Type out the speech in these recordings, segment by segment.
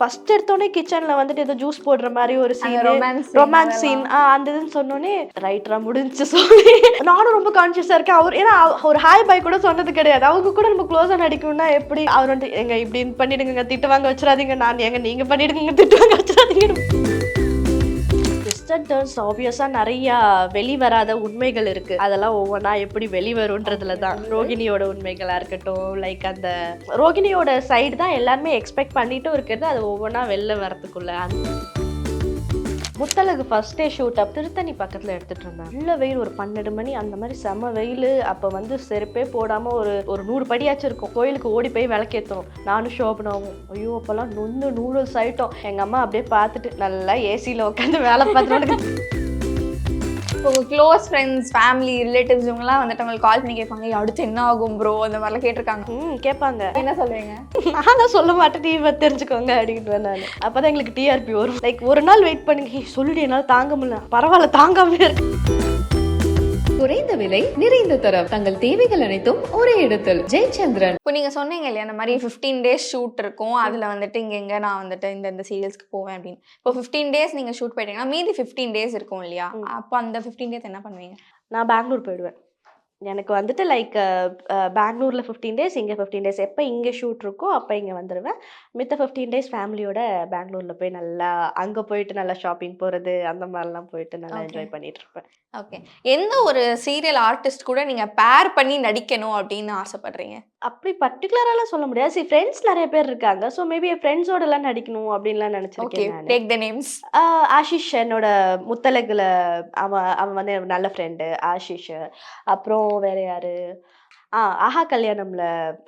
First எடுத்தோடனே கிச்சன்ல வந்துட்டு ஏதோ ஜூஸ் போடுற மாதிரி ஒரு சீன் ரொமான்ஸ் சீன் அந்த இதுன்னு சொன்னோடனே ரைட்டரா முடிஞ்சு சொல்லி. நானும் ரொம்ப கான்சியஸா இருக்கேன். அவர் ஏன்னா ஒரு ஹாய் பாய் கூட சொன்னது கிடையாது. அவங்க கூட நம்ம க்ளோஸா நடிக்கணும்னா எப்படி? அவர் வந்து எங்க இப்படின்னு பண்ணிடுங்க திட்டு வாங்க வச்சிடாதீங்க. நான் எங்க நீங்க பண்ணிடுங்க திட்டு வாங்க வச்சிடாதீங்க டர்ன்ஸ் ஆப்வியஸா நிறைய வெளிவராத உண்மைகள் இருக்கு. அதெல்லாம் ஒவ்வொன்றா எப்படி வெளிவரும்ன்றதுல தான். ரோகிணியோட உண்மைகளா இருக்கட்டும் லைக் அந்த ரோகிணியோட சைடு தான் எல்லாருமே எக்ஸ்பெக்ட் பண்ணிட்டும் இருக்கிறது. அது ஒவ்வொன்றா வெளில வரதுக்குள்ள அந்த Muthazhagu first day shoot up Tiruttani பக்கத்தில் எடுத்துட்டு இருந்தேன் உள்ள வெயில் ஒரு பன்னெண்டு மணி அந்த மாதிரி செம வெயில். அப்போ வந்து செருப்பே போடாமல் ஒரு ஒரு நூறு படியாச்சும் இருக்கும். கோயிலுக்கு ஓடி போய் விளக்கேற்றணும் நானும் ஷோபனாவும் ஐயோ அப்போல்லாம் நொந்து நூடுல்ஸ் ஆயிட்டோம். எங்கள் அம்மா அப்படியே பார்த்துட்டு நல்லா ஏசியில் உட்காந்து வேலை பார்த்துட்டு உங்க க்ளோஸ் ஃப்ரெண்ட்ஸ் ஃபேமிலி ரிலேட்டிவ்ஸ் இவங்கலாம் வந்துட்டு உங்களுக்கு கால் பண்ணி கேட்பாங்க "ஏய், அடுத்து என்ன ஆகும் ப்ரோ அந்த மாதிரிலாம் கேட்டிருக்காங்க. ம் கேட்பாங்க. என்ன சொல்லுவீங்க நான் தான் சொல்ல மாட்டேன் டிவி தெரிஞ்சுக்கோங்க அப்படின்ட்டு நான் அப்பதான் எங்களுக்கு டிஆர்பி வரும். லைக் ஒரு நாள் வெயிட் "ஏய், சொல்லிடு என்னால் தாங்க முடியல. பரவாயில்ல தாங்காமலே இருக்கு. குறைந்த விலை நிறைந்த தரம். தங்கள் தேவைகள் அனைத்தும் ஒரே இடத்தில். ஜெயச்சந்திரன். இப்போ நீங்க சொன்னீங்க இல்லையா அந்த மாதிரி ஃபிஃப்டீன் டேஸ் ஷூட் இருக்கும். அதுல வந்துட்டு இங்க எங்க நான் வந்துட்டு இந்த இந்த சீரியல்ஸ்க்கு போவேன் அப்படின்னு. இப்போ ஃபிஃப்டீன் டேஸ் நீங்க ஷூட் போயிட்டீங்கன்னா மீதி ஃபிஃப்டீன் டேஸ் இருக்கும் இல்லையா? அப்போ அந்த ஃபிஃப்டீன் டேஸ் என்ன பண்ணுவீங்க? நான் பெங்களூர் போயிடுவேன். எனக்கு வந்துட்டு லைக் பெங்களூரில் ஃபிஃப்டீன் டேஸ் இங்கே ஃபிஃப்டீன் டேஸ் எப்போ இங்கே ஷூட் இருக்கோ அப்போ இங்கே வந்துடுவேன் மித்த ஃபிஃப்டீன் டேஸ் ஃபேமிலியோட பெங்களூரில் போய் நல்லா அங்கே போயிட்டு நல்லா ஷாப்பிங் போகிறது அந்த மாதிரிலாம் போயிட்டு நல்லா. என்ஜாய் பண்ணிட்டு இருப்பேன். ஓகே எந்த ஒரு சீரியல் ஆர்டிஸ்ட் கூட நீங்க பேர் பண்ணி நடிக்கணும் அப்படின்னு ஆசைப்படுறீங்க? அப்படி பர்டிகுலராலாம் சொல்ல முடியாது. சி ஃப்ரெண்ட்ஸ் நிறைய பேர் இருக்காங்க. ஸோ மேபி என் ஃப்ரெண்ட்ஸோடலாம் நடிக்கணும் அப்படின்லாம் நினச்சிருக்கேன் நான். டேக் த நேம்ஸ் ஆஷிஷ் என்னோட முத்தலகுல அவன் அவன் வந்து நல்ல ஃப்ரெண்டு ஆஷிஷ். அப்புறம் வேற யாரு? ஆ ஆஹா கல்யாணம்ல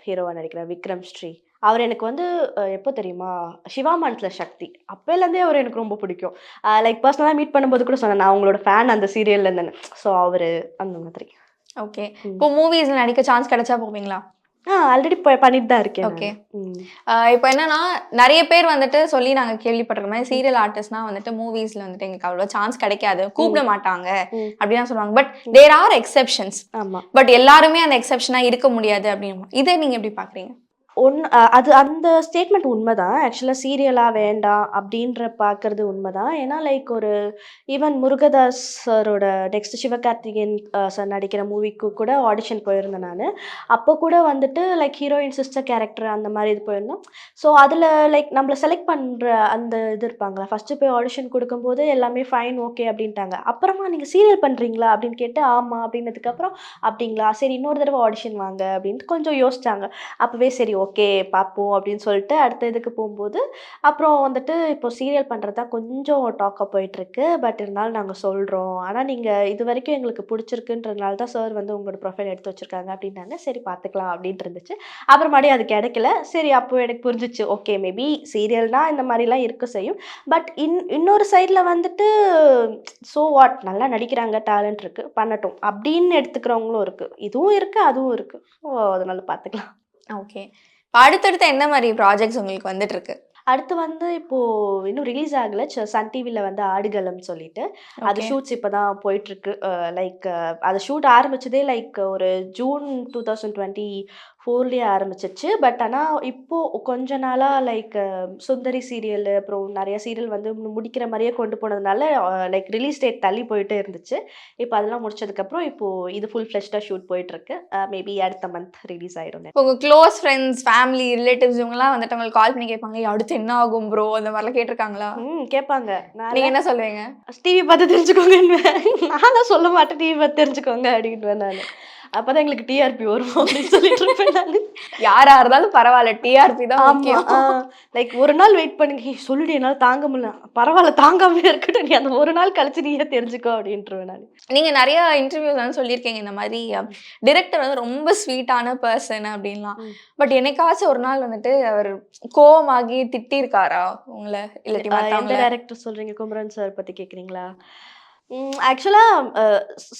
ஹீரோவா நடிக்கிற விக்ரம் ஸ்ரீ. அவர் எனக்கு வந்து எப்போ தெரியுமா? சிவா மனசுல சக்தி. அப்போலேருந்தே அவர் எனக்கு ரொம்ப பிடிக்கும். லைக் பர்சனலாக மீட் பண்ணும்போது கூட சொன்னேன் நான் உங்களோட ஃபேன் அந்த சீரியல்ல இருந்தேன் ஸோ அவர் அந்த மாதிரி. ஓகே. இப்போ மூவிஸ்ல நடிக்க சான்ஸ் கிடைச்சா போவீங்களா? ஆல்ரெடி பண்ணிட்டு தான் இருக்கேன். ஆஹ் இப்போ என்னன்னா நிறைய பேர் வந்துட்டு சொல்லி நாங்க கேள்விப்பட்டிருக்க மாதிரி சீரியல் ஆர்டிஸ்ட்னா வந்துட்டு மூவிஸ்ல வந்துட்டு எங்களுக்கு அவ்வளோ சான்ஸ் கிடைக்காது. கூப்பிட மாட்டாங்க. அப்படின்னு சொல்லுவாங்க. பட் தேர் ஆர் எக்ஸெப்ஷன்ஸ் ஆமா. பட் எல்லாருமே அந்த எக்ஸெப்ஷனா இருக்க முடியாது அப்படின்னு இதை நீங்க எப்படி பாக்குறீங்க? ஒன் அது அந்த ஸ்டேட்மெண்ட் உண்மைதான். ஆக்சுவலாக சீரியலாக வேண்டாம் அப்படின்ற பார்க்கறது உண்மைதான். ஏன்னா லைக் ஒரு ஈவன் முருகதாஸ் சரோட நெக்ஸ்ட் சிவகார்த்திகேயன் சார் நடிக்கிற மூவிக்கு கூட ஆடிஷன் போயிருந்தேன் நான். அப்போ கூட வந்துட்டு லைக் ஹீரோயின் சிஸ்டர் கேரக்டர் அந்த மாதிரி இது போயிருந்தோம். ஸோ அதில் லைக் நம்மளை செலக்ட் பண்ணுற அந்த இது இருப்பாங்களா? ஃபஸ்ட்டு போய் ஆடிஷன் கொடுக்கும்போது எல்லாமே ஃபைன் ஓகே அப்படின்ட்டாங்க. அப்புறமா நீங்கள் சீரியல் பண்ணுறீங்களா அப்படின்னு கேட்டு ஆமாம் அப்படின்னதுக்கப்புறம் அப்படிங்களா? சரி இன்னொரு தடவை ஆடிஷன் வாங்க அப்படின்ட்டு கொஞ்சம் யோசிச்சாங்க. அப்போவே சரி ஓகே பார்ப்போம் அப்படின்னு சொல்லிட்டு அடுத்த இதுக்கு போகும்போது அப்புறம் வந்துட்டு இப்போ சீரியல் பண்ணுறது தான் கொஞ்சம் டாக்காக போயிட்டுருக்கு. பட் இருந்தாலும் நாங்கள் சொல்கிறோம் ஆனால் நீங்கள் இது வரைக்கும் எங்களுக்கு பிடிச்சிருக்குன்றதுனால தான் சார் வந்து உங்களோட ப்ரொஃபைல் எடுத்து வச்சுருக்காங்க அப்படின்னாங்க. சரி பார்த்துக்கலாம் அப்படின்ட்டு இருந்துச்சு. மறுபடியும் அது கிடைக்கல. சரி அப்போ எனக்கு புரிஞ்சிச்சு. ஓகே மேபி சீரியல்னால் இந்த மாதிரிலாம் இருக்க செய்யும். பட் இன் இன்னொரு சைடில் வந்துட்டு ஸோ வாட் நல்லா நடிக்கிறாங்க டேலண்ட் இருக்குது பண்ணட்டும். அப்படின்னு எடுத்துக்கிறவங்களும் இருக்குது இதுவும் இருக்குது அதுவும் இருக்குது ஸோ அதனால் பார்த்துக்கலாம் ஓகே அடுத்தடுத்து என்ன மாதிரி ப்ராஜெக்ட்ஸ் உங்களுக்கு வந்துட்டு இருக்கு அடுத்து வந்து இப்போ இன்னும் ரிலீஸ் ஆகல. சன் டிவில வந்து ஆடுகளம் சொல்லிட்டு. அது. ஷூட்ஸ் இப்பதான் போயிட்டு இருக்கு லைக் அது ஷூட் ஆரம்பிச்சதே லைக் ஒரு ஜூன் டூ தௌசண்ட் டுவெண்ட்டி ஃபோர்லேயே ஆரம்பிச்சிச்சு. பட் ஆனால் இப்போ கொஞ்ச நாளாக லைக் சுந்தரி சீரியல் அப்புறம் நிறைய சீரியல் வந்து முடிக்கிற மாதிரியே கொண்டு போனதுனால லைக் ரிலீஸ் டேட் தள்ளி போயிட்டே இருந்துச்சு. இப்போ அதெல்லாம் முடிச்சதுக்கப்புறம் இப்போ இது ஃபுல் ஃப்ளெஷ்டாக ஷூட் போயிட்டு இருக்கு மேபி அடுத்த மந்த் ரிலீஸ் ஆயிடும் இப்போ உங்க க்ளோஸ் ஃப்ரெண்ட்ஸ் ஃபேமிலி ரிலேட்டிவ்ஸ் இவங்கலாம் வந்துட்டு உங்களுக்கு கால் பண்ணி கேட்பாங்க "ஏய், அடுத்து என்ன ஆகும் ப்ரோ அந்த மாதிரிலாம் கேட்டிருக்காங்களா? ம் கேட்பாங்க. நான் நீங்க என்ன சொல்லுவீங்க? டிவி பார்த்து தெரிஞ்சுக்கோங்க நான் தான் சொல்ல மாட்டேன் டிவி பார்த்து தெரிஞ்சுக்கோங்க அப்படின்ட்டு நான். அப்பதான் எங்களுக்கு டிஆர்பி வரும் அப்படின்னு சொல்லிட்டு இருப்பேன் நான். யாரா இருந்தாலும் பரவாயில்ல டிஆர்பி தான் முக்கியம். லைக் ஒரு நாள் வெயிட் பண்ணுங்க. "ஏய், சொல்லிடு என்னால தாங்க முடியல. பரவாயில்ல தாங்காம இருக்கட்டும். நீ அந்த ஒரு நாள் கழிச்சு நீயே தெரிஞ்சுக்கோ அப்படின்ட்டுருவேன் நான். நீங்க நிறைய இன்டர்வியூஸ் வந்து சொல்லியிருக்கீங்க இந்த மாதிரி டிரெக்டர் வந்து ரொம்ப ஸ்வீட்டான பர்சன் அப்படின்லாம். பட் என்னைக்காச்சும் ஒரு நாள் வந்துட்டு அவர் கோவமாகி திட்டிருக்காரா உங்களை? இல்லாட்டி டேரக்டர் சொல்றீங்க? குமரன் சார் பத்தி கேக்குறீங்களா? ஆக்சுவலாக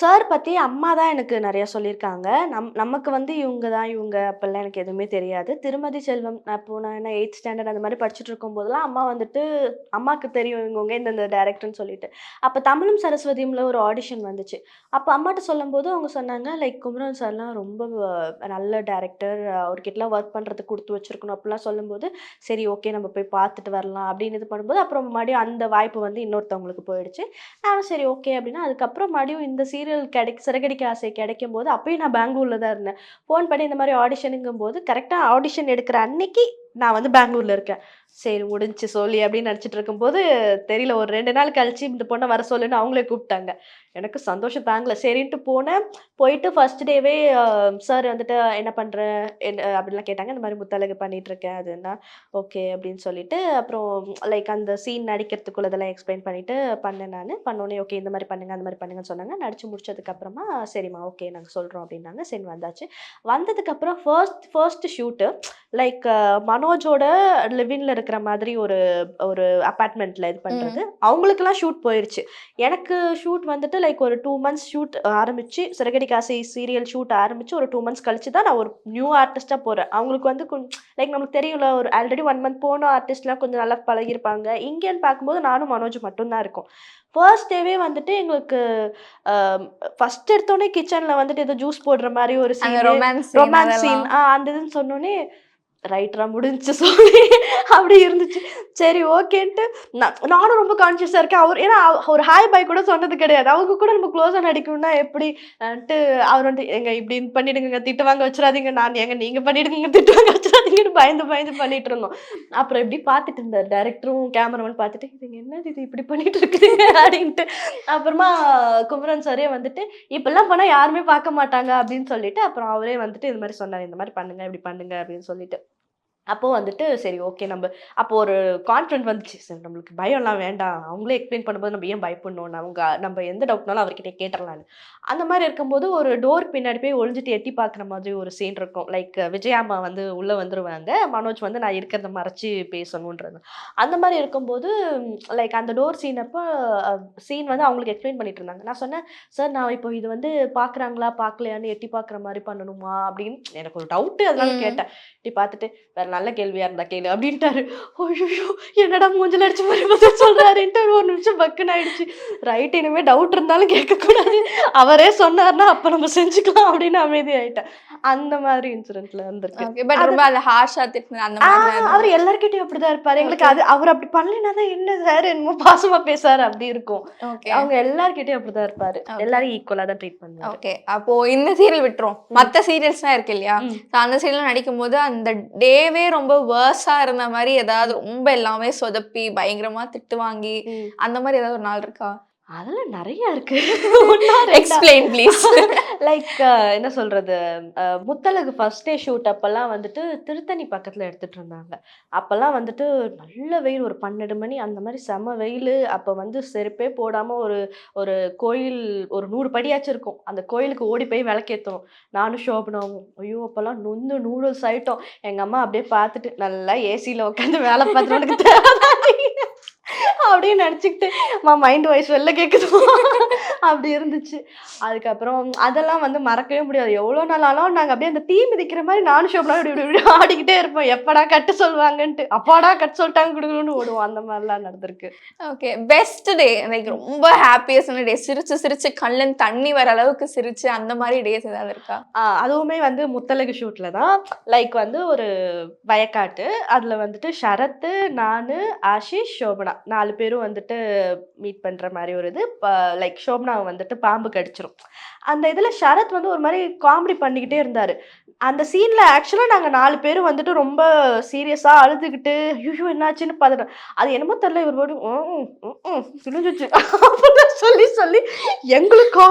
சார் பற்றி அம்மா தான் எனக்கு நிறையா சொல்லியிருக்காங்க. நம் நமக்கு வந்து இவங்க தான் இவங்க அப்போல்லாம் எனக்கு எதுவுமே தெரியாது. திருமதி செல்வம் நான் நான் என்ன எயித் ஸ்டாண்டர்ட் அந்த மாதிரி படிச்சுட்டு இருக்கும்போதெல்லாம் அம்மா வந்துட்டு அம்மாவுக்கு தெரியும் இவங்கவுங்க இந்தந்த டேரக்டர்னு சொல்லிட்டு. அப்போ தமிழும் சரஸ்வதியும்ல ஒரு ஆடிஷன் வந்துச்சு. அப்போ அம்மாட்ட சொல்லும்போது அவங்க சொன்னாங்க லைக் குமரன் சார்லாம் ரொம்ப நல்ல டேரக்டர் அவர்கிட்டலாம் ஒர்க் பண்ணுறதுக்கு கொடுத்து வச்சுருக்கணும். அப்படிலாம் சொல்லும்போது சரி ஓகே நம்ம போய் பார்த்துட்டு வரலாம். அப்படின்னு இது பண்ணும்போது அப்புறம் மறுபடியும் அந்த வாய்ப்பு வந்து இன்னொருத்தவங்களுக்கு போயிடுச்சு. நானும் சரி ஓகே ஓகே அப்படின்னா அதுக்கப்புறம் மறுபடியும் இந்த சீரியல் கிடைக்க சிறகடிக்க ஆசை கிடைக்கும் போது அப்பயும் நான் பெங்களூரில் தான் இருந்தேன். ஃபோன் பண்ணி இந்த மாதிரி ஆடிஷனுங்கும் போது கரெக்டாக ஆடிஷன் எடுக்கிற அன்னைக்கு நான் வந்து பெங்களூரில் இருக்கேன். சரி முடிஞ்சு சொல்லி அப்படின்னு நினச்சிட்டு இருக்கும்போது தெரியல ஒரு ரெண்டு நாள் கழிச்சு இந்த பொண்ணை வர சொல்லுன்னு அவங்களே கூப்பிட்டாங்க. எனக்கு சந்தோஷம் தாங்கல. சரின்ட்டு போனேன். போயிட்டு ஃபர்ஸ்ட் டேவே சார் வந்துட்டு என்ன பண்ணுற என்ன? அப்படின்லாம் கேட்டாங்க. இந்த மாதிரி முத்தழகு பண்ணிகிட்ருக்கேன் இருக்கேன். அதுன்னா ஓகே அப்படின்னு சொல்லிட்டு அப்புறம் லைக் அந்த சீன் நடிக்கிறதுக்குள்ள இதெல்லாம் எக்ஸ்பிளைன் பண்ணிவிட்டு பண்ணேன் நான். பண்ணோன்னே ஓகே இந்த மாதிரி பண்ணுங்கள் அந்த மாதிரி பண்ணுங்கன்னு சொன்னாங்க. நடிச்சு முடிச்சதுக்கப்புறமா சரிம்மா ஓகே நாங்கள் சொல்கிறோம் அப்படின்னாங்க. சரி வந்தாச்சு. வந்ததுக்கப்புறம் ஃபர்ஸ்ட் ஃபர்ஸ்ட் ஷூட்டு லைக் மனோஜோட லிவின்ல இருக்கிற மாதிரி ஒரு ஒரு அப்பார்ட்மெண்ட்ல இது பண்றது. அவங்களுக்கெல்லாம் ஷூட் போயிருச்சு. எனக்கு ஷூட் வந்துட்டு லைக் ஒரு டூ மந்த்ஸ் ஷூட் ஆரம்பிச்சு சிறகடி காசை சீரியல் ஷூட் ஆரம்பிச்சு ஒரு டூ மந்த்ஸ் கழிச்சு தான் நான் ஒரு நியூ ஆர்டிஸ்டா போறேன். அவங்களுக்கு வந்து லைக் நமக்கு தெரியும்ல ஒரு ஆல்ரெடி ஒன் மந்த் போன ஆர்டிஸ்ட்லாம் கொஞ்சம் நல்லா பழகிருப்பாங்க இங்கேன்னு பார்க்கும்போது நானும் மனோஜ் மட்டும்தான் இருக்கும். ஃபர்ஸ்ட் டேவே வந்துட்டு எங்களுக்கு ஃபர்ஸ்ட் எடுத்தோடனே கிச்சன்ல வந்துட்டு ஏதோ ஜூஸ் போடுற மாதிரி ஒரு சீன் ரொமான்ஸ் சீன் அந்த இதுன்னு சொன்னோன்னே ரைட்டரா முடிஞ்சு சொல்லி அப்படி இருந்துச்சு. சரி ஓகேன்ட்டு நான் நானும் ரொம்ப கான்சியஸாக இருக்கேன். அவர் ஏன்னா அவ- ஒரு ஹாய் பாய் கூட சொன்னது கிடையாது. அவங்க கூட நம்ம க்ளோஸாக நடிக்கணும்னா எப்படின்ட்டு அவர் வந்து எங்க இப்படி பண்ணிடுங்க திட்டு வாங்க வச்சிடாதீங்க. நான் எங்க நீங்க பண்ணிடுங்க திட்டு வாங்க பயந்து பயந்து பண்ணிட்டு இருந்தோம் அப்புறம் இப்படி பார்த்துட்டு இருந்தார்? டேரக்டரும் கேமராமேன் பார்த்துட்டு இதுங்க என்னது இது இப்படி பண்ணிட்டு இருக்குதுங்க அப்படின்ட்டு. அப்புறமா குமரன் சாரே வந்துட்டு இப்பெல்லாம் போனால் யாருமே பார்க்க மாட்டாங்க அப்படின்னு சொல்லிட்டு அப்புறம் அவரே வந்துட்டு இது மாதிரி சொன்னார் இந்த மாதிரி பண்ணுங்க இப்படி பண்ணுங்க அப்படின்னு சொல்லிட்டு. அப்போ வந்துட்டு சரி ஓகே நம்ம அப்போ ஒரு கான்ஃபிடென்ட் வந்துச்சு. சரி நம்மளுக்கு பயம்லாம் வேண்டாம். அவங்களே எக்ஸ்பிளைன் பண்ணும்போது நம்ம ஏன் பயப்படணும்? அவங்க நம்ம எந்த டவுட்னாலும் அவர்கிட்ட கேட்டுடலான்னு அந்த மாதிரி இருக்கும்போது ஒரு டோர் பின்னாடி போய் ஒளிஞ்சிட்டு எட்டி பார்க்குற மாதிரி ஒரு சீன் இருக்கும். லைக் விஜயாம்மா வந்து உள்ளே வந்துருவாங்க. மனோஜ் வந்து நான் இருக்கிறத மறைச்சு பேசணுன்றது. அந்த மாதிரி இருக்கும்போது லைக் அந்த டோர் சீன் அப்போ சீன் வந்து அவங்களுக்கு எக்ஸ்பிளைன் பண்ணிட்டு இருந்தாங்க. நான் சொன்னேன் சார் நான் இப்போ இது வந்து பார்க்குறாங்களா? பார்க்கலையான்னு எட்டி பார்க்குற மாதிரி பண்ணணுமா? அப்படின்னு. எனக்கு ஒரு டவுட்டு அதனால. கேட்டேன். இப்படி பார்த்துட்டு வேற நல்ல கேள்வியா இருந்தா கேளு அப்படின்ட்டாரு. ஐயோ என்னடா மூஞ்சில அடிச்சு மாதிரி பதில் ஒரு நிமிஷம் பக்குன்னு ஆயிடுச்சு. ரைட் இனிமே டவுட் இருந்தாலும் கேட்கக்கூடாது. அவரே சொன்னார்னா அப்ப நம்ம செஞ்சுக்கலாம் அப்படின்னு அமைதி ஆயிட்டேன் அந்த மாதிரி இன்சிடென்ட்ல வந்திருக்கு. ஓகே பட் ரொம்ப அந்த ஹார்ஷா திட்டினது அந்த ஆ, மாதிரி அவர் எல்லார்கிட்டயும் அப்படிதான் இருப்பாரு. எங்களுக்கு அது அவர் அப்படி பண்ணலைன்னா தான் என்ன சார்? என்னமோ பாசமா பேசாரு அப்படி இருக்கும். அவங்க எல்லார்கிட்டயும் அப்படிதான் இருப்பாரு. எல்லாரும் ஈக்குவலா தான் ட்ரீட் பண்ணுவாரு. ஓகே அப்போ இந்த சீரியல் விட்டுரும். மத்த சீரியல்ஸ்லாம் இருக்கு இல்லையா? அந்த சீரியல் நடிக்கும் போது அந்த டேவே ரொம்ப வேர்ஸா இருந்த மாதிரி ஏதாவது ரொம்ப எல்லாமே சொதப்பி பயங்கரமா திட்டு வாங்கி. அந்த மாதிரி ஏதாவது ஒரு நாள் இருக்கா அதெல்லாம் நிறைய இருக்கு? எக்ஸ்பிளைன் ப்ளீஸ் லைக் என்ன சொல்றது? Ah, Muthazhagu first day shoot அப்பெல்லாம் வந்துட்டு திருத்தணி பக்கத்துல எடுத்துட்டு இருந்தாங்க. அப்பெல்லாம் வந்துட்டு நல்ல வெயில் ஒரு பன்னெண்டு மணி அந்த மாதிரி செம வெயில். அப்ப வந்து செருப்பே போடாம ஒரு ஒரு கோயில் ஒரு நூறு படியாச்சும் இருக்கும். அந்த கோயிலுக்கு ஓடி போய் விளக்கேற்றணும் நானும் சோபனாவும் ஐயோ அப்பெல்லாம் நொந்து நூடுல்ஸ் ஆயிட்டோம். எங்க அம்மா அப்படியே பார்த்துட்டு நல்லா ஏசியில உட்காந்து வேலை பார்த்துட்டு உனக்கு தேவைதான் நீ?" அப்படியே நினச்சிக்கிட்டு மா மைண்ட் வாய்ஸ் வெளில கேட்குது அப்படி இருந்துச்சு. அதுக்கப்புறம் அதெல்லாம் வந்து மறக்கவே முடியாது. எவ்வளோ நாள் ஆனாலும் நாங்கள் அப்படியே அந்த தீ மிதிக்கிற மாதிரி நானும் ஷோப்லாம் இப்படி இப்படி இப்படி ஆடிக்கிட்டே இருப்போம். எப்படா கட்டு சொல்லுவாங்கன்ட்டு. அப்பாடா கட்டு சொல்லிட்டாங்க கொடுக்கணும்னு ஓடுவோம். அந்த மாதிரிலாம் நடந்திருக்கு. ஓகே பெஸ்ட் டே லைக் ரொம்ப ஹாப்பியஸ்ட் டே சிரிச்சு சிரிச்சு கண்ணுல தண்ணி வர அளவுக்கு சிரிச்சு அந்த மாதிரி டேஸ் ஏதாவது இருக்கா? அதுவுமே வந்து முத்தழகு ஷூட்ல தான். லைக் வந்து ஒரு வயக்காட்டு. அதில் வந்துட்டு ஷரத்து நான் ஆஷிஷ் சோபனா நாலு பேரும் வந்துட்டு மீட் பண்ணுற மாதிரி ஒரு இது. லைக் சோபனாவை வந்துட்டு பாம்பு கடிச்சிரும். அந்த இதில் ஷரத் வந்து ஒரு மாதிரி காமெடி பண்ணிக்கிட்டே இருந்தார். அந்த சீனில் ஆக்சுவலாக நாங்கள் நாலு பேரும் வந்துட்டு ரொம்ப சீரியஸாக அழுதுகிட்டு ஐயோ என்னாச்சுன்னு பார்த்துட்டோம். அது என்னமோ தெரில இவர் போட்டு "ம், ம், அப்படின்னு சொல்லி சொல்லி எங்களுக்கா?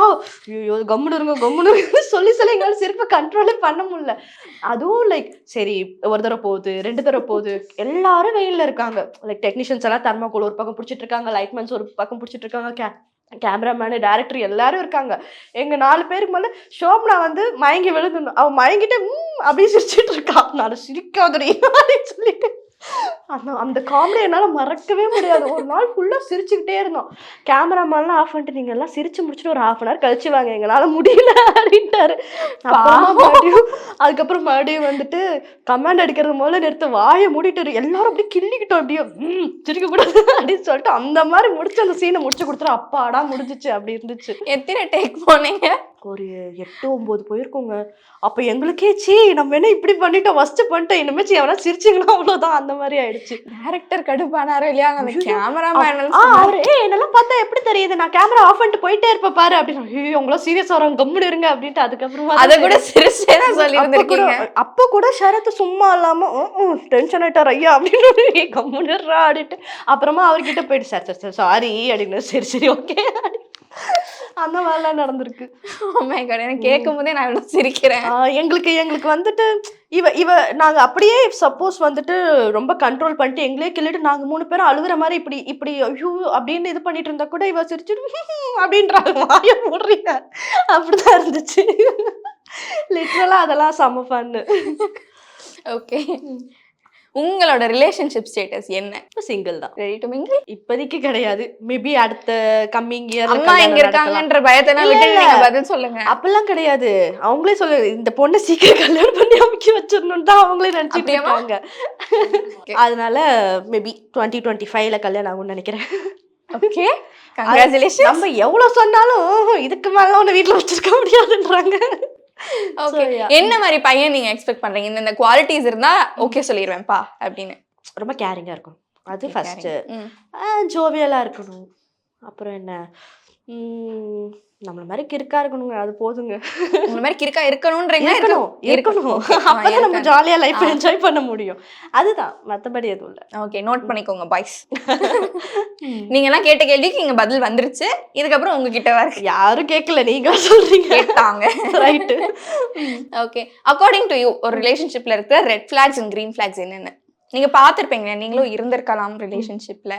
ஐயோ கம்முனு இருங்க கம்முனு சொல்லி சொல்லி எங்களால் சிரிப்பை கண்ட்ரோலே பண்ண முடியல. அதுவும் லைக் சரி ஒரு தடவை போகுது ரெண்டு தடவை போகுது. எல்லாரும் வெயிலில் இருக்காங்க. லைக் டெக்னீஷியன்ஸ் எல்லாம் தர்மாக்கோல் ஒரு பக்கம் பிடிச்சிட்டு இருக்காங்க லைட்மேன்ஸ் ஒரு பக்கம் பிடிச்சிட்டு இருக்காங்க கே கேமராமேனு டேரக்டர் எல்லாரும் இருக்காங்க. எங்க நாலு பேருக்கு மேல ஷோப்னா வந்து மயங்கி விழுந்துடணும். அவன் மயங்கிட்டு அப்படியே சிரிச்சிட்டு இருக்கா. நான் சிரிக்காதடி அப்படின்னு சொல்லிட்டு. அந்த அந்த காமெடி என்னால மறக்கவே முடியாது. ஒரு நாள் ஃபுல்லா சிரிச்சுக்கிட்டே இருந்தோம். கேமராமேன்லாம் ஆஃப் பண்ணிட்டு நீங்க எல்லாம் சிரிச்சு முடிச்சுட்டு ஒரு ஹாஃப் அன் ஹவர் கழிச்சு வாங்க. எங்களால முடியல அப்படின்ட்டாரு. மறுபடியும் அதுக்கப்புறம் மறுபடியும் வந்துட்டு கமாண்ட் அடிக்கிறது முதல்ல நிறுத்த. வாயை மூடிட்டு எல்லாரும் அப்படியே கிள்ளிக்கிட்டோம் அப்படியே ம் சிரிக்க கூடாது அப்படின்னு சொல்லிட்டு அந்த மாதிரி முடிச்சு அந்த சீனை முடிச்சு கொடுத்துரு அப்பாடா முடிஞ்சிச்சு அப்படி இருந்துச்சு. எத்தனை டேக் போனீங்க? ஒரு எட்டு ஒன்பது போயிருக்கோங்க. அப்ப எங்களுக்கே சீ நம்ம என்ன இப்படி பண்ணிட்டோம். ஃபர்ஸ்ட் பண்ணிட்டோம். இனிமேச்சு எவனா சிரிச்சிங்கன்னா அவ்வளவுதான். அந்த மாதிரி ஆயிடுச்சு. டேரக்டர் கடுப்பானாரோ இல்லையா அந்த. கேமராமேன் அவரு ஏய் என்னெல்லாம் பார்த்தா எப்படி தெரியுது? நான் கேமரா ஆஃப் பண்ணிட்டு போயிட்டே இருப்ப பாரு. அப்படின்னு ஐயோ உங்களா சீரியஸ் வரோம். கம்முனு இருங்க. அப்படின்ட்டு அதுக்கப்புறமா அத கூட சிரிச்சே தான் சொல்லி இருந்திருக்கீங்க அப்ப கூட ஷரத் சும்மா இல்லாம டென்ஷன் ஆயிட்டார் ஐயா. அப்படின்னு கம்முனுறா அப்படின்ட்டு. அப்புறமா அவர்கிட்ட போயிட்டு சார் சார் சார் சாரி அப்படின்னு சரி சரி ஓகே அந்த மாதிரிலாம் நடந்திருக்கு. Oh எனக்கு கேட்கும் போதே நான் இவ்வளவு சிரிக்கிறேன். எங்களுக்கு எங்களுக்கு வந்துட்டு இவ இவ நாங்க அப்படியே சப்போஸ் வந்துட்டு ரொம்ப கண்ட்ரோல் பண்ணிட்டு எங்களே கிள்ளிட்டு நாங்க மூணு பேரும் அழுகுற மாதிரி இப்படி இப்படி ஐயோ அப்படின்னு இது பண்ணிட்டு இருந்தா கூட இவ சிரிச்சுட்டு அப்படின்றாங்க. வாய மூடுறீங்க. அப்படிதான் இருந்துச்சு. லிட்ரலா அதெல்லாம் செம ஃபன்னு ஓகே உங்களோட ரிலேஷன்ஷிப் ஸ்டேட்டஸ் என்ன? சிங்கிள் தான். ரெடி டு மிங்கிள் இப்போதைக்கு கிடையாது. மேபி அடுத்த கம்மிங் இயர் அம்மா எங்க இருக்காங்கன்ற விட்டு இல்ல. நீங்க பதில் சொல்லுங்க. அப்பெல்லாம் கிடையாது. அவங்களே சொல்லு இந்த பொண்ணை சீக்கிரம் கல்யாணம் பண்ணி அமைக்க வச்சிடணும் தான் அவங்களே நினைச்சிட்டு? இருக்காங்க. அதனால மேபி டுவெண்ட்டி டுவெண்ட்டி ஃபைவ்ல கல்யாணம் ஆகும்னு நினைக்கிறேன். ஓகே கங்க்ராச்சுலேஷன் நம்ம எவ்வளவு சொன்னாலும் "ஊஹும், இதுக்கு மேல உன்னை வீட்ல வச்சிருக்க முடியாதுன்றாங்க. ஓகே. என்ன மாதிரி பையன் நீங்க எக்ஸ்பெக்ட் பண்றீங்க? இந்த இந்த குவாலிட்டிஸ் இருந்தா ஓகே சொல்லிடுவேன்ப்பா அப்படின்னு. ரொம்ப கேரிங்கா இருக்கும் அது ஃபர்ஸ்ட். ஜோவியலா இருக்கணும். அப்புறம் என்ன? உம், நம்மள மாதிரி கிறுக்கா இருக்கணுங்க அது போதுங்க. உங்களை மாதிரி கிறுக்கா இருக்கணும்ன்றீங்க இருக்கணும் இருக்கணும். அப்பதான் நம்ம. ஜாலியா லைஃப். என்ஜாய் பண்ண முடியும். அதுதான் மத்தபடி எதுவும் இல்ல. ஓகே நோட் பண்ணிக்கோங்க பாய்ஸ் நீங்க எல்லாம் கேட்ட கேள்விக்கு இங்க பதில் வந்துருச்சு. இதுக்கப்புறம் உங்ககிட்ட வர யாரும் கேட்கல நீங்க சொல்றீங்க. கேட்டாங்க. Right okay according to you ஒரு ரிலேஷன்ஷிப்ல இருக்கிற red flags and green flags என்னென்ன? நீங்க பாத்திருப்பீங்க நீங்களும் இருந்திருக்கலாம் ரிலேஷன்ஷிப்ல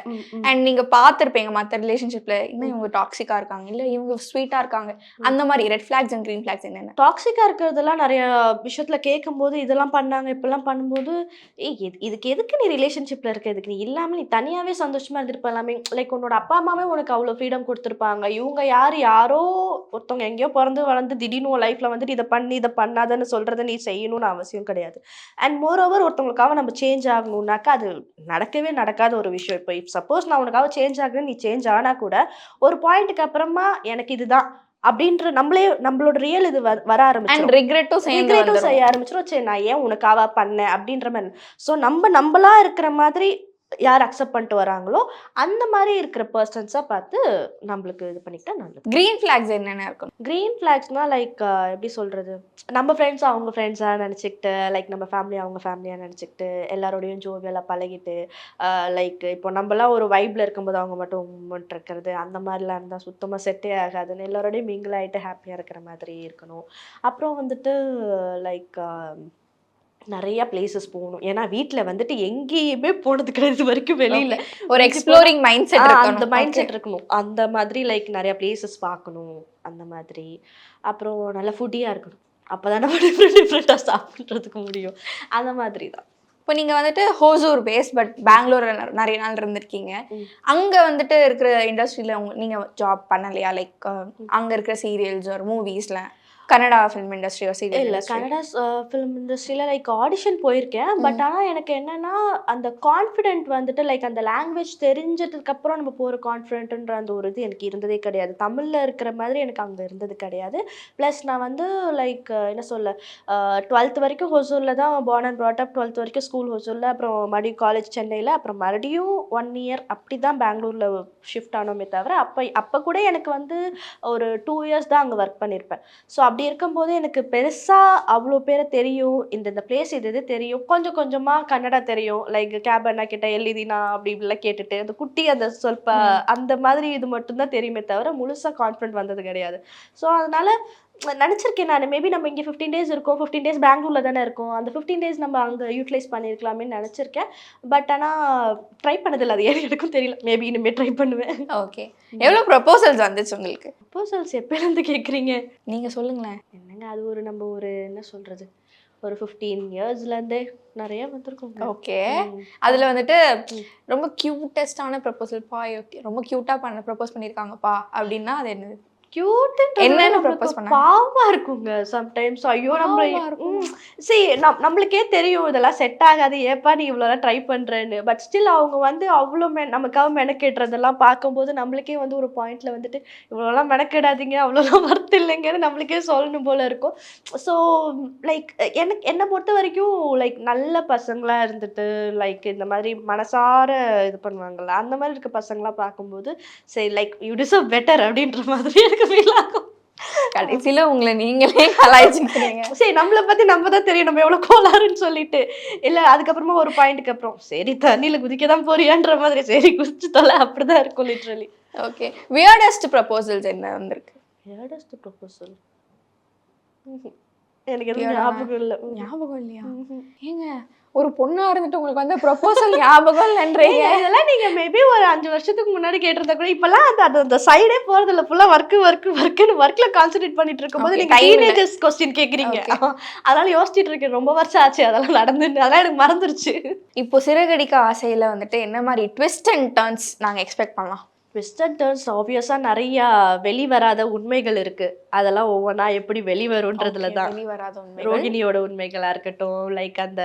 அண்ட் நீங்க பாத்திருப்பீங்க மத்த ரிலேஷன்ஷிப்ல இன்னும் இவங்க டாக்ஸிக்கா இருக்காங்க இல்ல இவங்க ஸ்வீட்டா இருக்காங்க. அந்த மாதிரி red flags and green flags என்னென்ன? டாக்ஸிக்கா இருக்கிறதெல்லாம் நிறைய விஷயத்துல கேட்கும்போது இதெல்லாம் பண்ணாங்க இப்பெல்லாம் பண்ணும்போது இதுக்கு எதுக்கு நீ ரிலேஷன்ஷிப்ல இருக்க? இதுக்கு நீ இல்லாம நீ தனியாவே சந்தோஷமா இருந்திருப்பலாமே லைக் உன்னோட அப்பா அம்மாவே உனக்கு அவ்வளவு ஃப்ரீடம் கொடுத்துருப்பாங்க. இவங்க யார்? யாரோ ஒருத்தவங்க எங்கேயோ பிறந்து வளர்ந்து திடீர்னு லைஃப்ல வந்துட்டு இதை பண்ணி இதை பண்ணாதன்னு சொல்றதை நீ செய்யணும்னு அவசியம் கிடையாது. அண்ட் மோர் ஓவர் ஒருத்தவங்களுக்காக நம்ம சேஞ்ச் ஆகணும்னாக்கா அது நடக்கவே நடக்காத ஒரு விஷயம். இப்போ சப்போஸ் நான் உனக்காக சேஞ்ச் ஆகுறேன் நீ சேஞ்ச் ஆனா கூட ஒரு பாயிண்ட்டுக்கு அப்புறமா எனக்கு இதுதான் அப்படின்ற நம்மளே நம்மளோட ரியல் இது வர- ஆரம்பிச்சிடும் ரிக்ரெட்டும் செய்ய ஆரம்பிச்சிடும் சரி நான் ஏன் உனக்காவா பண்ணேன் அப்படின்ற மாதிரி. ஸோ நம்ம நம்மளா இருக்கிற மாதிரி யார் அக்செப்ட் பண்ணிட்டு வராங்களோ அந்த மாதிரி இருக்கிற பர்சன்ஸா பார்த்து நம்மளுக்கு இது பண்ணிக்கிட்டா நல்லது. கிரீன் ஃபிளாக்ஸ் என்னென்ன இருக்கணும் க்ரீன் ஃபிளாக்ஸ்னா லைக் எப்படி சொல்றது? நம்ம ஃப்ரெண்ட்ஸ் அவங்க ஃப்ரெண்ட்ஸாக நினச்சிக்கிட்டு லைக் நம்ம ஃபேமிலி அவங்க ஃபேமிலியாக நினச்சிக்கிட்டு எல்லாரோடையும் ஜோவியலாக பழகிட்டு லைக் இப்போ நம்மலாம் ஒரு வைப்ல இருக்கும்போது அவங்க மட்டும் உம்முன்ட்டு இருக்கிறது அந்த மாதிரிலாம் இருந்தால் சுத்தமாக செட்டே ஆகாதுன்னு எல்லாரோடையும் மிங்கிள் ஆகிட்டு ஹாப்பியாக இருக்கிற மாதிரி இருக்கணும். அப்புறம் வந்துட்டு லைக் நிறைய பிளேசஸ் போகணும். ஏன்னா வீட்டில் வந்துட்டு எங்கேயுமே போனது கிடையாது வரைக்கும் வெளியில. ஒரு எக்ஸ்ப்ளோரிங் மைண்ட் செட் அந்த மைண்ட். செட் இருக்கணும். அந்த மாதிரி லைக் நிறைய பிளேசஸ் பார்க்கணும். அந்த மாதிரி. அப்புறம் நல்ல ஃபுட்டியாக இருக்கணும். அப்பதான் நம்ம டிஃப்ரெண்ட் டிஃப்ரெண்ட்டாக சாப்பிட்றதுக்கு முடியும். அந்த மாதிரி தான். இப்போ நீங்க வந்துட்டு ஹோசூர் பேஸ் பட் பெங்களூர்ல நிறைய நாள் இருந்திருக்கீங்க. அங்க வந்துட்டு இருக்கிற இண்டஸ்ட்ரியில நீங்க ஜாப் பண்ணலையா? லைக் அங்க இருக்கிற சீரியல்ஸ் ஒரு மூவிஸ்ல கன்னடா ஃபிலிம் இண்டஸ்ட்ரி ஒரு இல்ல சீரியல் கன்னடா ஃபிலிம் இண்டஸ்ட்ரியில் லைக் ஆடிஷன் போயிருக்கேன். பட் ஆனா எனக்கு என்னன்னா அந்த கான்ஃபிடென்ட் வந்துட்டு லைக் அந்த லாங்குவேஜ் தெரிஞ்சதுக்கு அப்புறம் நம்ம போகிற கான்ஃபிடென்ட்ன்ற அந்த ஒரு இது எனக்கு இருந்ததே கிடையாது. தமிழ்ல இருக்கிற மாதிரி எனக்கு அங்க இருந்தது கிடையாது. ப்ளஸ் நான் வந்து லைக் என்ன சொல்ல டுவெல்த் வரைக்கும் ஹொசூரில் தான் born and brought up twelfth வரைக்கும் ஸ்கூல் ஹொசூரில் அப்புறம் மறுபடியும் காலேஜ் சென்னையில் அப்புறம் மறுபடியும் ஒன் இயர் அப்படி தான் பெங்களூரில் ஷிஃப்ட் ஆனோமே தவிர அப்போ அப்போ கூட எனக்கு வந்து ஒரு டூ இயர்ஸ் தான் அங்கே ஒர்க் பண்ணியிருப்பேன் ஸோ அப்படி அப்படி இருக்கும்போது எனக்கு பெருசாக அவ்வளோ பேரை தெரியும். இந்த இந்த பிளேஸ் இது இது தெரியும். கொஞ்சம் கொஞ்சமாக கன்னடா தெரியும். லைக் கேப் என்ன கேட்டால் எழுதினா அப்படி இப்படிலாம் கேட்டுட்டு அந்த குட்டி அந்த சொல்ப அந்த மாதிரி இது மட்டும்தான் தெரியுமே தவிர முழுசாக கான்ஃபிடென்ட் வந்தது கிடையாது. ஸோ அதனால நினச்சிருக்கேன் நான். மேபி நம்ம இங்கே ஃபிஃப்டீன் டேஸ் இருக்கோம். ஃபிஃப்டீன் டேஸ் பெங்களூரில் தானே இருக்கோம். அந்த ஃபிஃப்டீன் டேஸ் நம்ம அங்கே யூட்டிலைஸ் பண்ணியிருக்கலாமேன்னு நினச்சிருக்கேன். பட் ஆனால் ட்ரை பண்ணதில்லை அது. ஏன் எனக்கும் தெரியல. மேபி இனிமேல் ட்ரை பண்ணுவேன். ஓகே எவ்வளவு ப்ரொபோசல்ஸ் வந்துச்சு உங்களுக்கு? ப்ரொபோசல்ஸ் எப்போலேருந்து கேட்குறீங்க நீங்க சொல்லுங்களேன். என்னங்க அது ஒரு நம்ம ஒரு என்ன சொல்றது? ஒரு ஃபிஃப்டீன் இயர்ஸ்லேருந்தே நிறைய வந்திருக்கும். ஓகே அதுல வந்துட்டு ரொம்ப கியூட்டஸ்டான ப்ரப்போசல் பா ரொம்ப கியூட்டா பண்ண ப்ரப்போஸ் பண்ணிருக்காங்கப்பா. அப்படின்னா அது என்னது? கியூட் என்னன்னு பண்ணாங்க? பாவமா இருக்குங்க சம்டைம்ஸ் ஐயோ நம்ம. சரி நம்மளுக்கே தெரியும் இதெல்லாம் செட் ஆகாது ஏப்பா நீ இவ்வளோலாம் ட்ரை பண்றேன்னு பட் ஸ்டில் அவங்க வந்து அவ்வளோ மெ நமக்காக மெனக்கெடுறதெல்லாம் பார்க்கும்போது நம்மளுக்கே வந்து ஒரு பாயிண்ட்ல வந்துட்டு இவ்வளோலாம் மெனக்கெடாதீங்க அவ்வளோலாம் ஒர்த் இல்லைங்கன்னு நம்மளுக்கே சொல்லணும் போல இருக்கும் ஸோ லைக் எனக்கு என்னை பொறுத்த வரைக்கும் லைக் நல்ல பசங்களா இருந்துட்டு லைக் இந்த மாதிரி மனசார இது பண்ணுவாங்கல்ல அந்த மாதிரி இருக்க பசங்களாம் பார்க்கும்போது சரி லைக் யூ டிசர்வ் பெட்டர் அப்படின்ற மாதிரி எனக்கு ஃபீல் ஆகும் கடைசியில உங்களை நீங்களே கலாய்ச்சிக்கிறீங்க. சரி நம்மளை பத்தி நம்ம தான் தெரியும். நம்ம எவ்வளவு கோளாறுன்னு சொல்லிட்டு. இல்ல அதுக்கப்புறமா ஒரு பாயிண்ட்டுக்கு அப்புறம் சரி தண்ணியில குதிக்க தான் போறியான்ற மாதிரி சரி குதிச்சு தொலை அப்படிதான் இருக்கும் லிட்ரலி ஓகே வியர்டஸ்ட் ப்ரப்போசல்ஸ் என்ன வந்திருக்கு? ஏடஸ்ட் ப்ரொபோசல் எனக்கு? ஞாபகம் இல்லை. ஞாபகம் இல்லையா? ஏங்க ஒரு பொண்ணா இருந்துட்டு உங்களுக்கு வந்து ப்ரப்போசல் ஞாபகம் இல்லைன்றீங்க இதெல்லாம் நீங்க மேபி ஒரு அஞ்சு வருஷத்துக்கு முன்னாடி கேட்டிருந்தா கூட இப்பெல்லாம் அந்த அது அந்த சைடே போறது இல்ல. ஃபுல்லா ஒர்க் ஒர்க் ஒர்க்னு ஒர்க்ல கான்சென்ட்ரேட் பண்ணிட்டு இருக்கும்போது நீங்க. டீனேஜர்ஸ் கொஸ்டின் கேக்குறீங்க. அதனால யோசிச்சிட்டு இருக்கேன் ரொம்ப வருஷம் ஆச்சு அதெல்லாம் நடந்து அதெல்லாம் எனக்கு மறந்துருச்சு. இப்போ சிறகடிக்க ஆசையில வந்துட்டு என்ன மாதிரி ட்விஸ்ட் அண்ட் டர்ன்ஸ் நாங்க எக்ஸ்பெக்ட் பண்ணலாம்? வெஸ்டர்ன் டர்ன்ஸ் ஆப்வியஸா நிறைய வெளிவராத உண்மைகள் இருக்கு. அதெல்லாம் ஒவ்வொன்றா எப்படி வெளிவரும்ன்றதுல தான். வெளி வராத உண்மைகள். ரோகிணியோட உண்மைகளா இருக்கட்டும் லைக் அந்த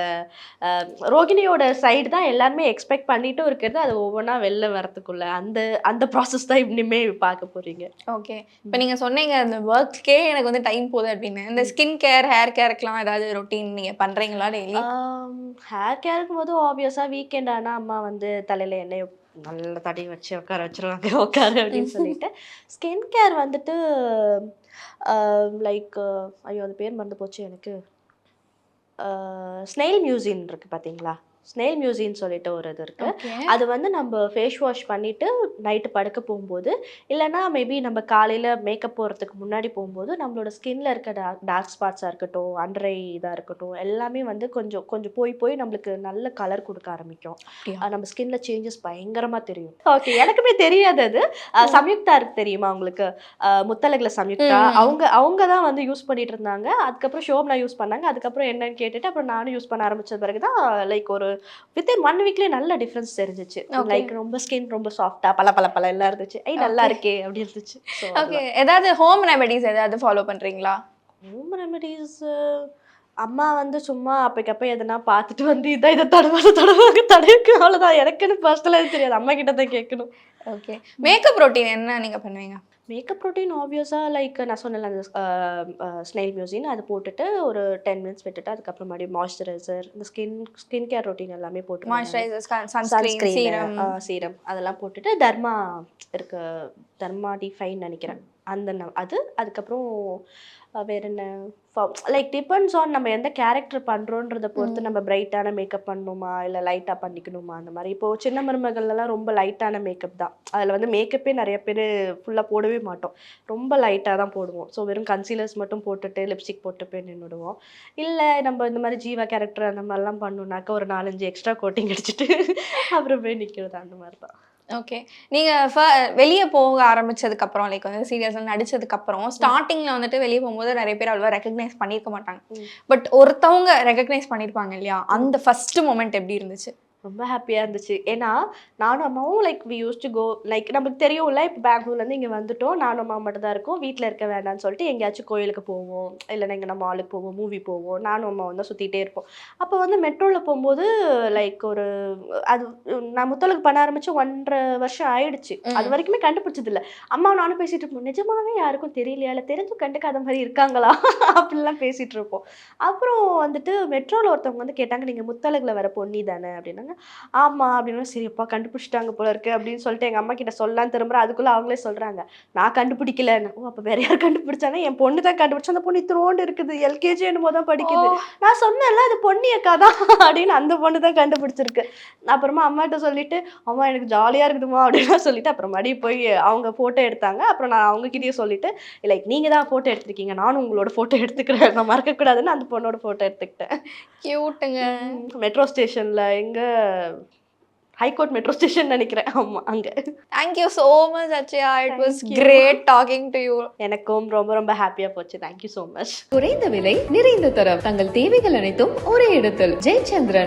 ரோகிணியோட சைடு தான் எல்லாருமே எக்ஸ்பெக்ட் பண்ணிட்டும் இருக்கிறது. அது ஒவ்வொன்றா வெளில வரதுக்குள்ள அந்த அந்த ப்ராசஸ் தான் இனிமே பார்க்க போறீங்க. ஓகே இப்போ நீங்க சொன்னீங்க அந்த ஒர்க்க்கே எனக்கு வந்து டைம் போகுது அப்படின்னு. இந்த ஸ்கின் கேர் ஹேர் கேருக்குலாம் ஏதாவது ரொட்டீன் நீங்க பண்றீங்களா டெய்லி ஹேர் கேருக்கு போது ஆப்வியஸாக வீக்கெண்ட் ஆனா அம்மா வந்து தலையில எண்ணெய் நல்ல தடி வச்சு உட்கார வச்சிருவாங்க உட்காரு அப்படின்னு சொல்லிட்டு. ஸ்கின் கேர் வந்துட்டு um, லைக் ஐயோ அது பேர் மறந்து போச்சு எனக்கு. ஸ்னெயில் மியூசியம் இருக்கு பார்த்தீங்களா ஸ்னெயில் மியூசின் சொல்லிட்டு ஒரு இது இருக்கு. அது வந்து நம்ம ஃபேஸ் வாஷ் பண்ணிட்டு நைட்டு படுக்க போகும்போது இல்லைன்னா மேபி நம்ம காலையில் மேக்கப் போகிறதுக்கு முன்னாடி போகும்போது நம்மளோட ஸ்கின்ல இருக்க டார்க் டார்க் ஸ்பாட்ஸாக இருக்கட்டும் அண்டரை இதாக இருக்கட்டும் எல்லாமே வந்து கொஞ்சம் கொஞ்சம் போய் போய் நம்மளுக்கு நல்ல கலர் கொடுக்க ஆரம்பிக்கும். நம்ம ஸ்கின்ல சேஞ்சஸ் பயங்கரமாக தெரியும். ஓகே எனக்குமே தெரியாது அது. சம்யுக்தா இருக்கு தெரியுமா உங்களுக்கு? அஹ் முத்தழகுல சம்யுக்தா. அவங்க அவங்க தான் வந்து யூஸ் பண்ணிட்டு இருந்தாங்க. அதுக்கப்புறம் ஷோப்னா யூஸ் பண்ணாங்க. அதுக்கப்புறம் என்னன்னு கேட்டுட்டு அப்புறம் நானும் யூஸ் பண்ண ஆரம்பிச்ச பிறகு தான் லைக் ஒரு வித்தின் ஒன் வீக்லேயே நல்ல டிஃப்ரென்ஸ் தெரிஞ்சிச்சு. லைக் ரொம்ப ஸ்கின் ரொம்ப சாஃப்டா பல பல பல எல்லாம் இருந்துச்சு. ஐ நல்லா. இருக்கே அப்படி இருந்துச்சு. ஓகே ஏதாவது ஹோம் ரெமெடிஸ் ஏதாவது ஃபாலோ பண்றீங்களா? ஹோம் ரெமடிஸ் அம்மா வந்து சும்மா அப்பக்கப்ப எதனா பார்த்துட்டு வந்து இதை இதை தடவாத தடவாங்க தடவுக்கு அவ்வளோதான் எனக்குன்னு பர்சனலாக தெரியாது. அம்மா கிட்ட தான் கேட்கணும். ஓகே மேக்கப் ரொட்டீன் என்ன நீங்க பண்ணுவீங்க? மேக்கப் ப்ரோட்டீன் ஆப்வியஸாக லைக் நான் சொன்னல அந்த ஸ்னைல் மியூசின் அது போட்டுட்டு ஒரு டென் மினிட்ஸ் விட்டுட்டு அதுக்கப்புறம் மறுபடியும் மாய்ஸ்சரைசர் இந்த ஸ்கின் ஸ்கின் கேர் ரொட்டீன் எல்லாமே போட்டு மாய்ஸ்சரைசர் சீரம் சீரம் அதெல்லாம் போட்டுட்டு தர்மா இருக்கு தர்மா டிஃபைன் நினைக்கிறேன். அந்த அது அதுக்கப்புறம் வேற என்ன லைக் டிபெண்ட்ஸ் ஆன் நம்ம எந்த கேரக்டர் பண்றோன்றத பொறுத்து நம்ம பிரைட்டான மேக்கப் பண்ணணுமா இல்லை லைட்டாக பண்ணிக்கணுமா? அந்த மாதிரி. இப்போ சின்ன மருமகள்லாம் ரொம்ப லைட்டான மேக்கப் தான். அதில் வந்து மேக்கப்பே நிறைய பேர் ஃபுல்லாக போடவே மாட்டோம். ரொம்ப லைட்டாக தான் போடுவோம். ஸோ வெறும் கன்சீலர்ஸ் மட்டும் போட்டுட்டு லிப்ஸ்டிக் போட்டு போய் நின்றுடுவோம் இல்லை நம்ம இந்த மாதிரி ஜீவா கேரக்டர் அந்த மாதிரிலாம் பண்ணணும்னாக்கா ஒரு நாலஞ்சு எக்ஸ்ட்ரா கோட்டிங் அடிச்சுட்டு அப்புறம் போய் நிற்கிறது அந்த மாதிரி தான் ஓகே நீங்க ஃப- வெளிய போக ஆரம்பிச்சதுக்கு அப்புறம் லைக் வந்து சீரியஸ்ல நடிச்சதுக்கு அப்புறம் ஸ்டார்டிங்ல வந்துட்டு வெளிய போகும்போது நிறைய பேர் அவ்வளவா ரெகக்னைஸ் பண்ணிருக்க மாட்டாங்க. பட் ஒருத்தவங்க ரெகக்னைஸ் பண்ணிருப்பாங்க இல்லையா? அந்த ஃபர்ஸ்ட் மொமெண்ட் எப்படி இருந்துச்சு? ரொம்ப ஹாப்பியாக இருந்துச்சு. ஏன்னா நானும் அம்மாவும் like we use to go like நமக்கு தெரியும்ல இப்போ பெங்களூர்லேருந்து இங்கே வந்துட்டோம். நானும் அம்மா மட்டும் தான் இருக்கோம். வீட்டில் இருக்க வேண்டாம்னு சொல்லிட்டு எங்கேயாச்சும் கோயிலுக்கு போவோம். இல்லைன்னா எங்கள் நம்ம மாலுக்கு போவோம் மூவி போவோம். நானும் அம்மா வந்து சுற்றிட்டே இருப்போம். அப்போ வந்து மெட்ரோவில் போகும்போது லைக் ஒரு அது நான் முத்தலுக்கு பண்ண ஆரம்பிச்சு ஒன்றரை வருஷம் ஆயிடுச்சு. அது வரைக்குமே கண்டுபிடிச்சது இல்லை. அம்மா நானும் பேசிட்டு இருப்போம். நிஜமாவே யாருக்கும் தெரியலையா? இல்லை தெரிஞ்சு கண்டுக்காத மாதிரி இருக்காங்களா? அப்படிலாம் பேசிட்டு இருப்போம். அப்புறம் வந்துட்டு மெட்ரோவில் ஒருத்தவங்க வந்து கேட்டாங்க நீங்கள் முத்தழகுல வர பொன்னி தானே? அப்படின்னாங்க ஆமாம் அப்படின்னு சரிப்பா கண்டுபிடிச்சிட்டாங்க போல இருக்கு அப்படின்னு சொல்லிட்டு எங்கள் அம்மா கிட்ட சொல்லலாம் திரும்புற அதுக்குள்ளே அவங்களே சொல்கிறாங்க நான் கண்டுபிடிக்கலன்னு ஓ அப்போ வேற யார் கண்டுபிடிச்சானா? என் பொண்ணு தான் கண்டுபிடிச்சா அந்த பொண்ணு இத்திரோண்டு இருக்குது எல்கேஜி என்னமோ தான் படிக்குது. நான் சொன்னேன்ல அது பொன்னி அக்கா தான். அப்படின்னு அந்த பொண்ணு தான் கண்டுபிடிச்சிருக்கு. அப்புறமா அம்மாட்ட சொல்லிட்டு அம்மா எனக்கு ஜாலியாக இருக்குதுமா அப்படின்னு சொல்லிட்டு அப்புறம் மறுபடியும் போய் அவங்க ஃபோட்டோ எடுத்தாங்க. அப்புறம் நான் அவங்ககிட்டயே சொல்லிட்டு லைக் நீங்கள் தான் ஃபோட்டோ எடுத்திருக்கீங்க நானும் உங்களோட ஃபோட்டோ எடுத்துக்கிறேன். நான் மறக்கக்கூடாதுன்னு அந்த பொண்ணோட ஃபோட்டோ எடுத்துக்கிட்டேன். கியூட்டுங்க மெட்ரோ ஸ்டேஷனில் எங்கே ஹைகோர்ட் மெட்ரோ ஸ்டேஷன் நினைக்கிறேன். ஆமா அங்க. Thank you so much Achaya it was. Great talking to you எனக்கும் ரொம்ப ரொம்ப ஹாப்பியா போச்சு. தேங்க்யூ ஸோ மச் குறைந்த விலை நிறைந்த தரம். தங்கள் தேவைகள் அனைத்தும் ஒரே இடத்தில். ஜெயச்சந்திரன்.